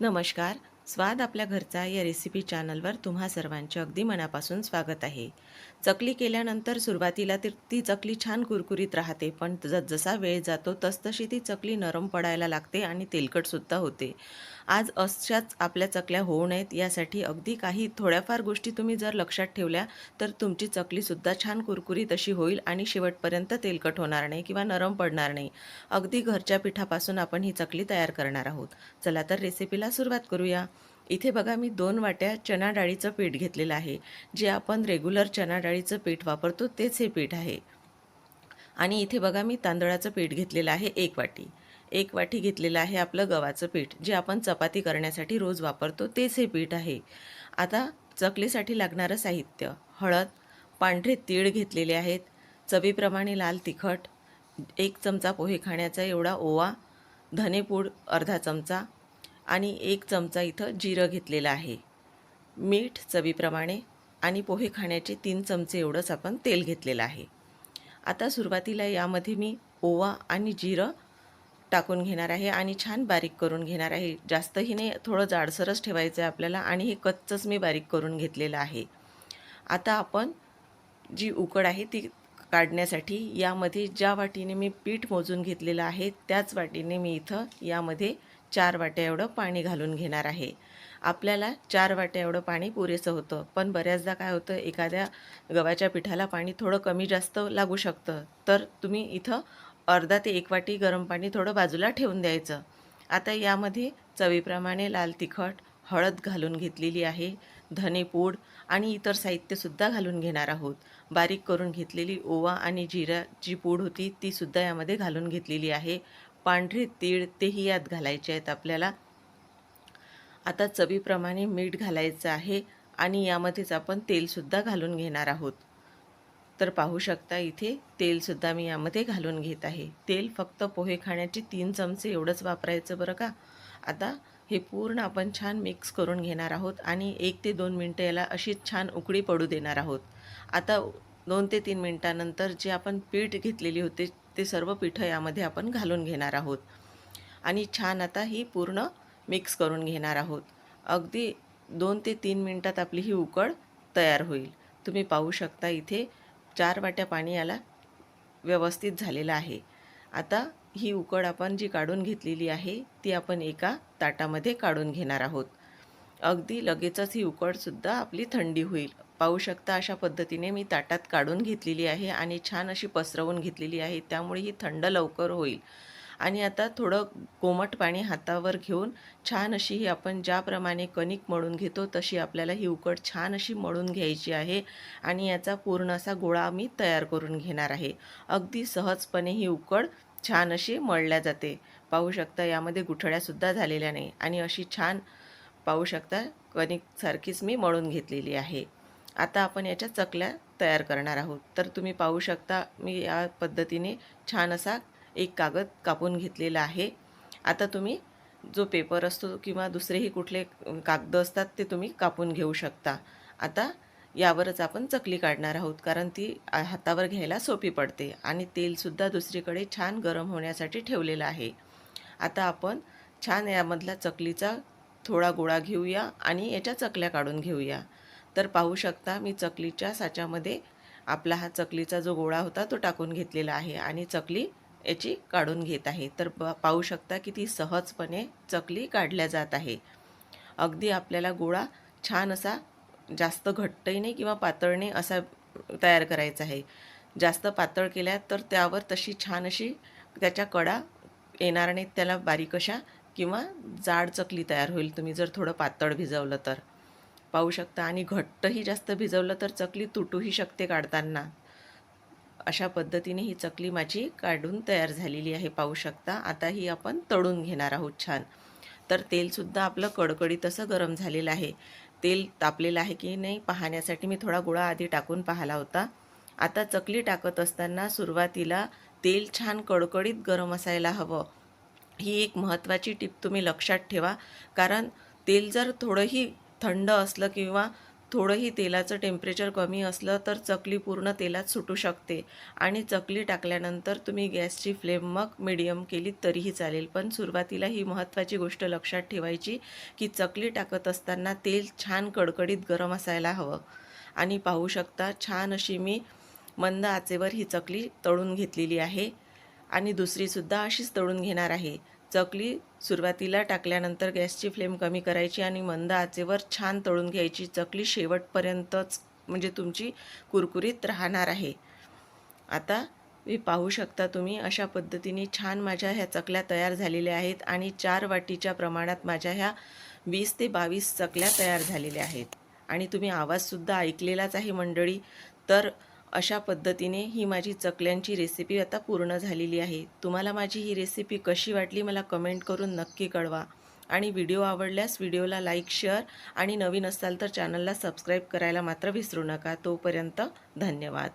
नमस्कार. स्वाद आपल्या घरचा या रेसिपी चॅनलवर तुम्हा सर्वांचे अगदी मनापासून स्वागत आहे. चकली केल्यानंतर सुरुवातीला ती ती चकली छान कुरकुरीत राहते पण जसा वेळ जातो तसतशी ती चकली नरम पडायला लागते आणि तेलकटसुद्धा होते. आज अशाच आपल्या चकल्या होऊ नयेत यासाठी अगदी काही थोड्याफार गोष्टी तुम्ही जर लक्षात ठेवल्या तर तुमची चकलीसुद्धा छान कुरकुरीत अशी होईल आणि शेवटपर्यंत तेलकट होणार नाही किंवा नरम पडणार नाही. अगदी घरच्या पिठापासून आपण ही चकली तयार करणार आहोत. चला तर रेसिपीला सुरुवात करूया. इथे बघा मी दोन वाट्या चना डाळीचं पीठ घेतलेलं आहे. जे आपण रेग्युलर चना डाळीचं पीठ वापरतो तेच हे पीठ आहे. आणि इथे बघा मी तांदळाचं पीठ घेतलेलं आहे एक वाटी. एक वाटी घेतलेलं आहे आपलं गव्हाचं पीठ जे आपण चपाती करण्यासाठी रोज वापरतो तेच हे पीठ आहे. आता चकलीसाठी लागणारं साहित्य हळद पांढरे तीळ घेतलेले आहेत चवीप्रमाणे लाल तिखट एक चमचा पोहे खाण्याचा एवढा ओवा धनेपूड अर्धा चमचा आणि एक चमचा इथं जिरं घेतलेलं आहे. मीठ चवीप्रमाणे आणि पोहे खाण्याचे तीन चमचे एवढंच आपण तेल घेतलेलं आहे. आता सुरुवातीला यामध्ये मी ओवा आणि जिरं टाकून घेणार आहे आणि छान बारीक करून घेणार आहे. जास्तही नाही थोडं जाडसरच ठेवायचं आहे आपल्याला आणि हे कच्चंच मी बारीक करून घेतलेलं आहे. आता आपण जी उकड आहे ती काढण्यासाठी यामध्ये ज्या वाटीने मी पीठ मोजून घेतलेलं आहे त्याच वाटीने मी इथं यामध्ये चार वाट्या एवढं पाणी घालून घेणार आहे. आपल्याला चार वाट्या एवढं पाणी पुरेसं होतं पण बऱ्याचदा काय होतं एखाद्या गव्हाच्या पिठाला पाणी थोडं कमी जास्त लागू शकतं. तर तुम्ही इथं अर्धा ते एक वाटी गरम पाणी थोडं बाजूला ठेवून द्यायचं. आता यामध्ये चवीप्रमाणे लाल तिखट हळद घालून घेतलेली आहे धनेपूड आणि इतर साहित्यसुद्धा घालून घेणार आहोत. बारीक करून घेतलेली ओवा आणि जिरा जी पूड होती तीसुद्धा यामध्ये घालून घेतलेली आहे. पांढरे तीळ तेही यात घालायचे आहेत आपल्याला. आता चवीप्रमाणे मीठ घालायचं आहे आणि यामध्येच आपण तेलसुद्धा घालून घेणार आहोत. तर पाहू शकता इथे तेलसुद्धा मी यामध्ये घालून घेत आहे. तेल फक्त पोहे खाण्याचे तीन चमचे एवढंच वापरायचं बरं का? आता हे पूर्ण आपण छान मिक्स करून घेणार आहोत आणि एक ते दोन मिनटं याला अशीच छान उकळी पडू देणार आहोत. आता दोन ते तीन मिनटानंतर जे आपण पीठ घेतलेली होते ते सर्व पिठं यामध्ये आपण घालून घेणार आहोत. आणि छान आता ही पूर्ण मिक्स करून घेणार आहोत. अगदी दोन ते तीन मिनटात आपली ही उकळ तयार होईल. तुम्ही पाहू शकता इथे चार वाट्या पाणी याला व्यवस्थित झालेलं आहे. आता ही उकड आपण जी काढून घेतलेली आहे ती आपण एका ताटामध्ये काढून घेणार आहोत. अगदी लगेचच ही उकडसुद्धा आपली थंडी होईल. पाहू शकता अशा पद्धतीने मी ताटात काढून घेतलेली आहे आणि छान अशी पसरवून घेतलेली आहे त्यामुळे ही थंड लवकर होईल. आणि आता थोडं कोमट पाणी हातावर घेऊन छान अशी ही आपण ज्याप्रमाणे कणिक मळून घेतो तशी आपल्याला ही उकड छान अशी मळून घ्यायची आहे आणि याचा पूर्ण असा गोळा मी तयार करून घेणार आहे. अगदी सहजपणे ही उकड छान अशी मळल्या जाते. पाहू शकता यामध्ये गुठळ्यासुद्धा झालेल्या नाही आणि अशी छान पाहू शकता कणिकसारखीच मी मळून घेतलेली आहे. आता आपण याच्या चकल्या तयार करणार आहोत. तर तुम्ही पाहू शकता मी या पद्धतीने छान असा एक कागद कापून घेतलेला आहे. आता तुम्ही जो पेपर असतो किंवा दुसरेही कुठले कागद असतात ते तुम्ही कापून घेऊ शकता. आता यावरच आपण चकली काढणार आहोत कारण ती हातावर घ्यायला सोपी पडते आणि तेलसुद्धा दुसरीकडे छान गरम होण्यासाठी ठेवलेलं आहे. आता आपण छान यामधला चकलीचा थोडा गोळा घेऊया आणि याच्या चकल्या काढून घेऊया. तर पाहू शकता मी चकलीच्या साच्यामध्ये आपला हा चकलीचा जो गोळा होता तो टाकून घेतलेला आहे आणि चकली याची काढून घेत आहे. तर पाहू शकता की ती सहजपणे चकली काढल्या जात आहे. अगदी आपल्याला गोळा छान असा जास्त घट्टही नाही किंवा पातळ नाही असा तयार करायचा आहे. जास्त पातळ केल्या तर त्यावर तशी छान अशी त्याच्या कडा येणार नाहीत त्याला बारीक अशा किंवा जाड चकली तयार होईल. तुम्ही जर थोडं पातळ भिजवलं तर. पाहू शकता आणि घट्टही जास्त भिजवलं तर चकली तुटूही शकते काढताना. अशा पद्धतीने ही चकली माझी काढून तयार झालेली आहे पाहू शकता. आता ही आपण तळून घेणार आहोत छान. तर तेलसुद्धा आपलं कडकडीत असं गरम झालेलं आहे. तेल तापलेलं आहे की नाही पाहण्यासाठी मी थोडा गोळा आधी टाकून पाहिला होता. आता चकली टाकत असताना सुरुवातीला तेल छान कडकडीत गरम असायला हवं. ही एक महत्त्वाची टीप तुम्ही लक्षात ठेवा. कारण तेल जर थोडंही थंड असलं किंवा थोडंही तेलाचं टेम्परेचर कमी असलं तर चकली पूर्ण तेलात सुटू शकते. आणि चकली टाकल्यानंतर तुम्ही गॅसची फ्लेम मग मिडियम केली तरीही चालेल. पण सुरुवातीला ही महत्त्वाची गोष्ट लक्षात ठेवायची की चकली टाकत असताना तेल छान कडकडीत गरम असायला हवं. आणि पाहू शकता छान अशी मी मंद आचेवर ही चकली तळून घेतलेली आहे. आणि दुसरीसुद्धा अशीच तळून घेणार आहे. चकली सुरुवातीला टाकल्यानंतर गॅसची फ्लेम कमी करायची आणि मंद आचेवर छान तळून घ्यायची. चकली शेवटपर्यंतच म्हणजे तुमची कुरकुरीत राहणार आहे. आता मी पाहू शकता तुम्ही अशा पद्धतीने छान माझ्या ह्या चकल्या तयार झालेल्या आहेत आणि चार वाटीच्या प्रमाणात माझ्या ह्या वीस ते बावीस चकल्या तयार झालेल्या आहेत. आणि तुम्ही आवाजसुद्धा ऐकलेलाच आहे मंडळी. तर अशा पद्धतीने ही माझी चकल्यांची रेसिपी आता पूर्ण झालेली आहे. तुम्हाला माझी ही रेसिपी कशी वाटली मला कमेंट करून नक्की कळवा. आणि व्हिडिओ आवडल्यास व्हिडिओला लाईक शेअर आणि नवीन असाल तर चॅनलला सबस्क्राईब करायला मात्र विसरू नका. तोपर्यंत धन्यवाद.